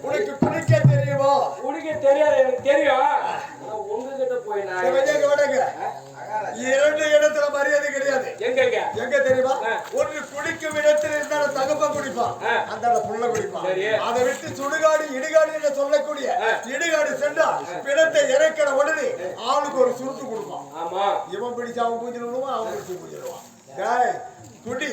உனக்கு குடிக்க தெரியுமா? குடிக்க தெரியாது எனக்கு தெரியும். உங்ககிட்ட போய் நான். இரண்டு இடத்துல மரியாதை கிடையாது. எங்கங்க எங்க? தெரியுமா. ஒன்று குடிக்கும் இடத்தில் இருந்தாலும் தகப்ப குடிப்பான். அந்த புள்ள குடிப்பான். அதை விட்டு சுடுகாடு இடுகாடு என்று சொல்லக்கூடிய. இடுகாடு சென்றால் பிணத்தை இறக்கிற உடனே ஆளுக்கு ஒரு சுருட்டு கொடுப்பான். ஆமா. இவன் பிடிச்சு அவன் விடுவான் அவன் பிடிச்சு பூஜில் விடுவான் குடி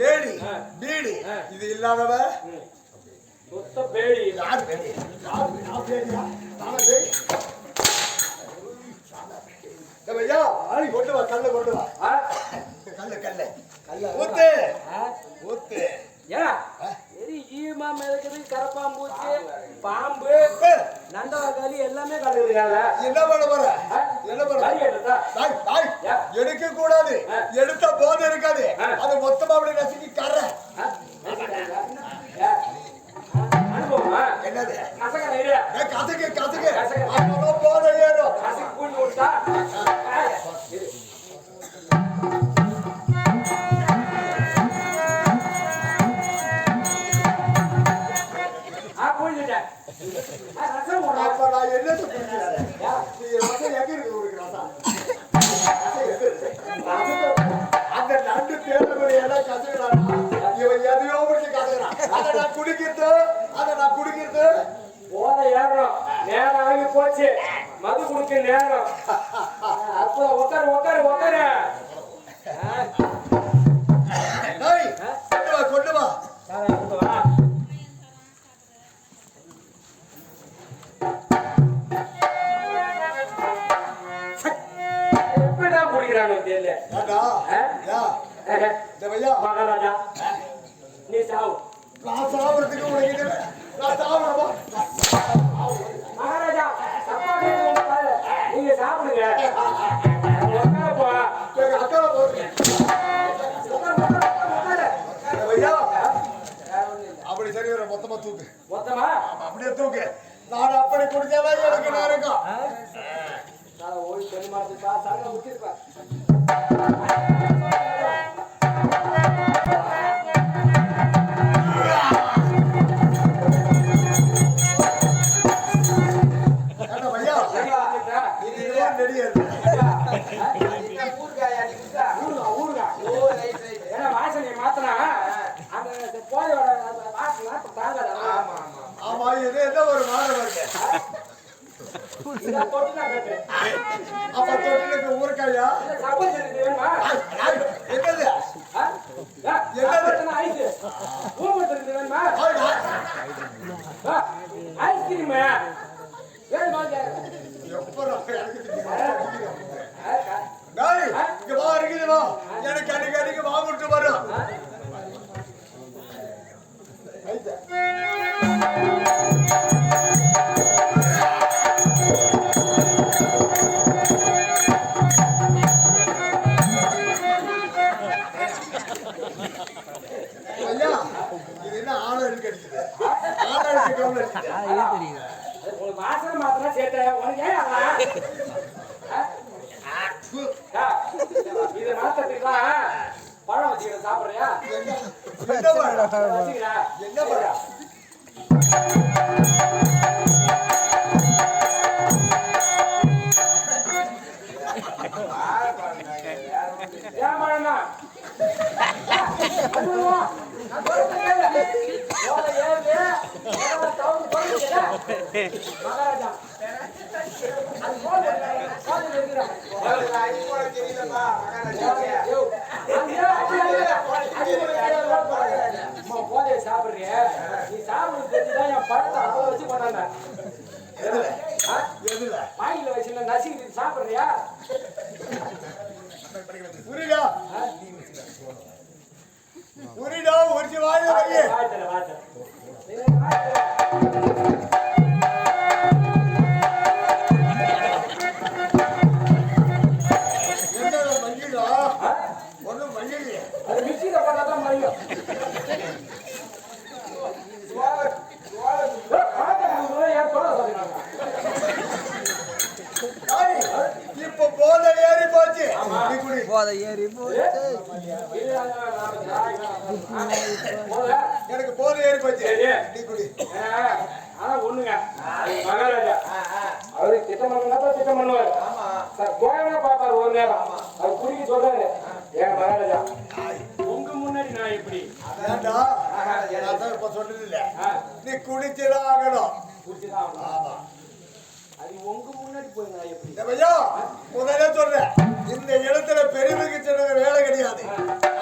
லேடி. பீடி. இது இல்லாதவ. சுத்த பேடி. யார் பேடி? யார் பேடியா நானே பேடி? ஐயா, கொண்டு வா கல்ல கொண்டு வா. ஆ? கல்லு கல்லு. ஊத்து? ஊத்து. ஏன் சரி ஈமா மிதக்குது கரப்பாம்பூச்சி பாம்பு ஏய், நண்டவாக்காளி எல்லாமே கலக்குதுங்க என்ன பண்ண போற? என்ன பண்ண. எடுக்க கூடாது. எடுத்த? போது இருக்காது. அது மொத்தமா அப்படி நசுக்கி கர அதை நான் குடிக்கிறது அதை நான் குடிக்கிறது. போத ஏறுறோம். நேரம் ஆகி போச்சு. மது குடிக்க நேரம். அப்போ உட்காரு உட்காரு உட்காரு கொண்டு வா கொண்டு வா. மகாராஜா. நீ சாவு. நான் சாப்பிடுறதுக்கு ஐஸ்கிரீம். ஆணருக்கு கவனம் அடிக்குது உனக்கு பழம் வச்சுக்கிறேன் சாப்பிடுறியா என்ன என்ன பழம்? ஏன் பழம்னா மகாராஜா அது போன் பண்ணுறேன். போன் இருக்கிறேன். யோ, அம்மா, போதைய சாப்பிடுறியே? நீ சாப்பிடுறது தெரிஞ்சுதான் என் பழத்தை அவ்வளவு வச்சு கொண்டாந்தேன். ஆனா ஒண்ணுங்க. மகாராஜா. அவரு திட்டம் பண்ணா திட்டம் பண்ணுவாரு. சார் கோயமா பாப்பாரு ஒரு நேரம். அவர் குடிக்க சொல்றாரு. ஏன் மகாராஜா. உங்க முன்னாடி நான் எப்படி? வேண்டா நான் தான் இப்ப சொன்னது இல்ல நீ குடிச்சுதான் ஆகணும். குடிச்சுதான் ஆகணும். ஆமா. அது உங்க முன்னாடி போய் நான் எப்படி? முதல்ல சொல்றேன் இந்த இடத்துல பெரியவருக்கு சின்ன வேலை கிடையாது.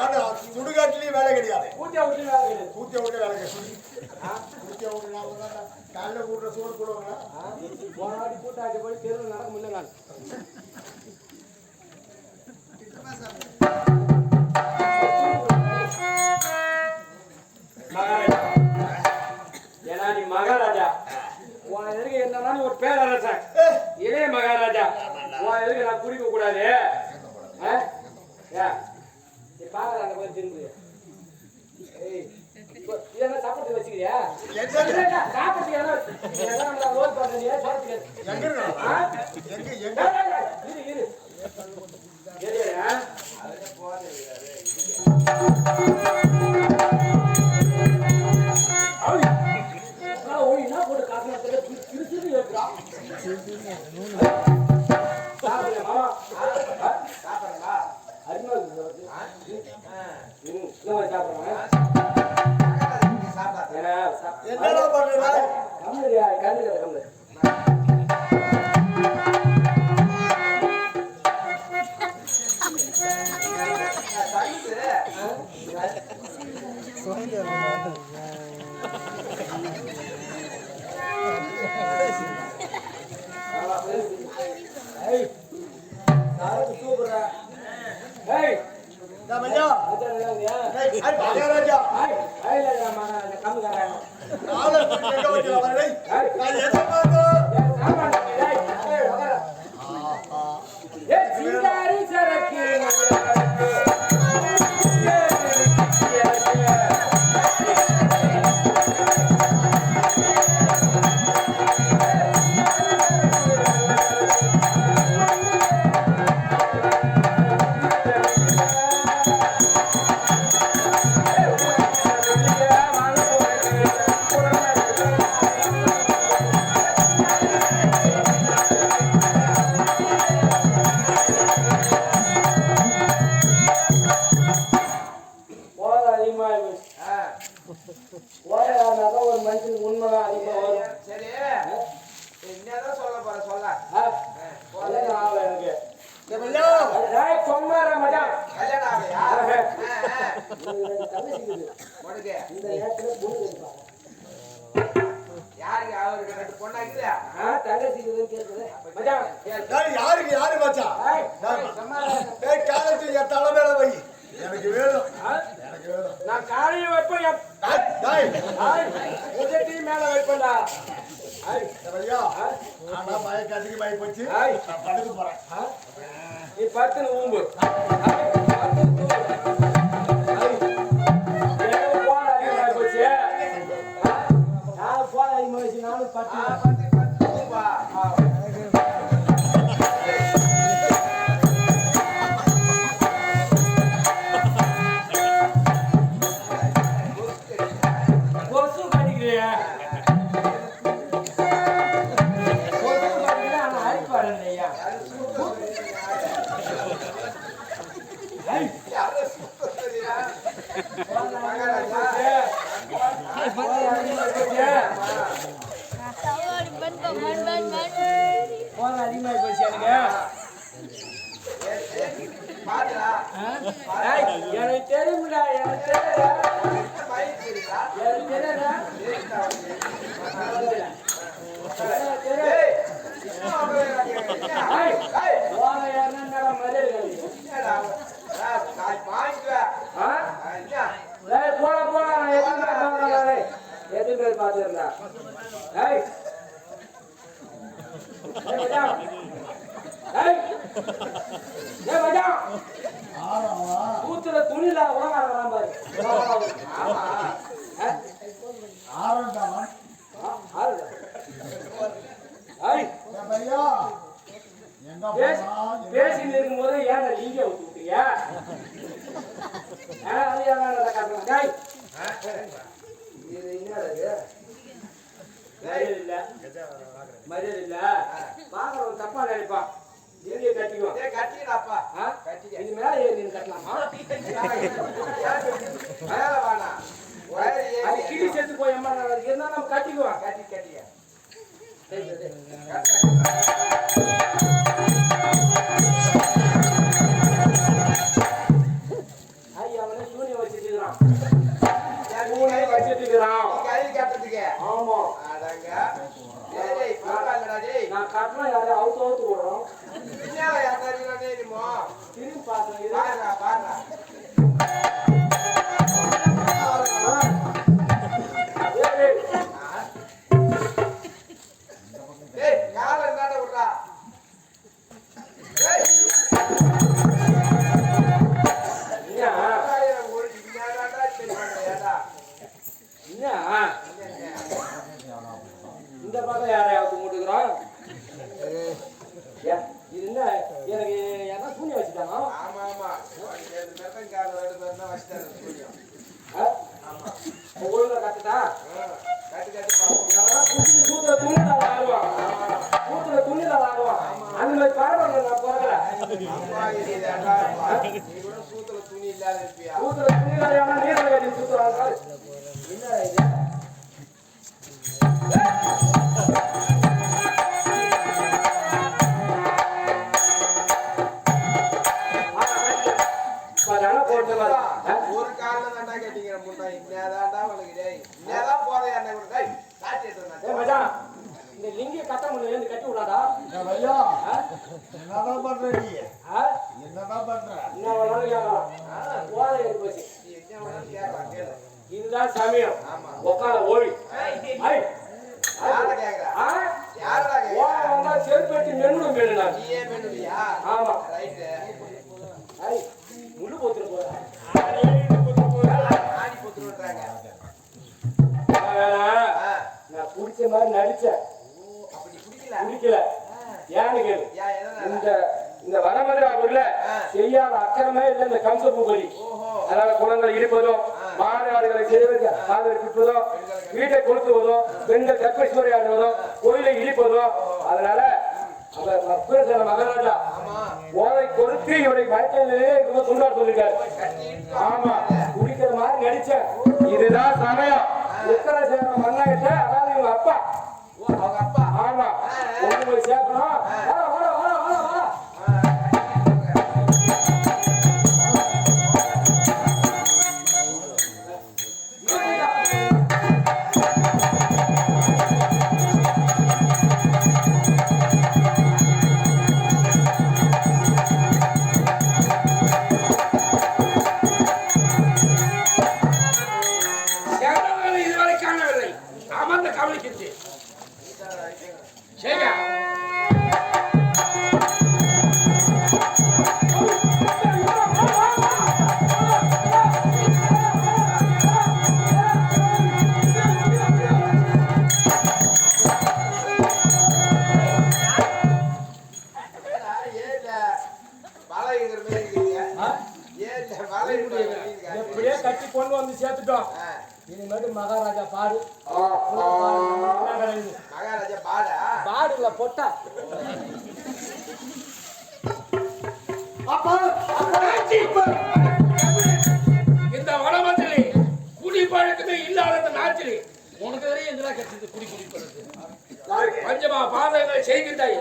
ஆனா சுடுகாட்டுலயும் வேலை கிடையாது. கூட்டியா விட்டு வேலை கிடையாது. கூட்டிய விட்டு வேலை கிடையாது. கூட்டிய விட்டு காலைல கூட்டுற சோறு போடுவாங்க போன வாட்டி கூட்டாட்டி போய் தெருவில் நடக்க முடியல நான் ஏன்னா நீ மகாராஜா உன் எதிர்க்க என்னன்னா ஒரு பேரரசன் இளைய மகாராஜா உன் எதுக்கு நான் குடிக்க கூடாது ஆ? பாக்குற அந்த திரும்பு ஏய், இதெல்லாம் சாப்பிட்டு வச்சுக்கிறியா? ஏய், எங்க ஏய், ஏய், இரு போட்டு காசு திருன்னு ஏத்துறா. சாப்பிடுங்க, மாமா. ஆ? அருமையா இருக்குது உனக்கு. ம், இந்த மாதிரி சாப்பிடுறேன். ఎన్నడో పడరా யாருக்கு யாரு மச்சான் ஏய், நான் சொன்னாரா? டேய் காலத்து என் தலை மேல வை. எனக்கு வேணும். எனக்கு வேணும். நான் காலையில வைப்பேன் மேல வைப்பேன்டா. ஆனா மயக்க அதிக மயக்க போச்சு படுக்க போறேன்? நீ பத்துன்னு ஊம்பு. அதிகமாகிடுச்சு, போதும் அதிகமாக போச்சு எனக்கு எனக்கு தெரியும்டா எனக்கு தெரியாதா போட போட பாத்துருந்தா கூத்துற துணில உலகம் பாரு பேசிட்டு இருக்கும் போது ஏன் நீங்க விட்டுருக்கியா செய்யறது இல்ல பாக்குறவன் தப்பா நினைப்பான் நீங்க கட்டிக்குவோம் கட்டிக்கிறாப்பா இது மேல ஏறி கட்டலாமா? மேல வேணாம் அது கிளி செத்து போய் அம்மா இருந்தா நம்ம கட்டிக்குவோம். கட்டி. நான் காட்டினா யாரையும் அவுத்து அவுத்து போடுறோம் 呀，你那个，你那个。வேணும் நான் வேணும் நான் ஆமா. முள்ளு போத்துட்டு நான் பிடிச்ச மாதிரி நடிச்சேன். பிடிக்கல ஏன்னு கேளு. இந்த இந்த வரமதுரா பொருள செய்யாத அக்கறமே இல்லை இந்த கம்ச பூபலி அதனால குளங்களை இடிப்பதும் மாநாடுகளை செய்வதற்கு ஆதரவு கிட்டுவதும் வீட்டை கொளுத்துவதும் பெண்கள் தர்பேஸ்வரி ஆடுவதும் கோயிலை இடிப்பதும் அதனால மகாராஜா. போதை கொடுத்து இவரை மயக்கிலே சொன்னார் சொல்லிருக்காரு. ஆமா. குடிக்கிற மாதிரி நடிச்சேன் இதுதான் சமயம். உத்தரசேன மன்னாகிட்ட அதாவது இவங்க அப்பா சேர்த்துட்டோம். இனிமேட்டு மகாராஜா பாடு. மகாராஜா பாடு பாடு? இல்ல பொட்டா. அப்பா இந்த வடமத்திலே குடி பழக்கமே இல்லாத இந்த நாட்டிலே உனக்கு வரையும் இதெல்லாம் கிடைச்சது குடி குடி பழக்கம் பஞ்சமா பாதங்களை செய்கின்றாய்.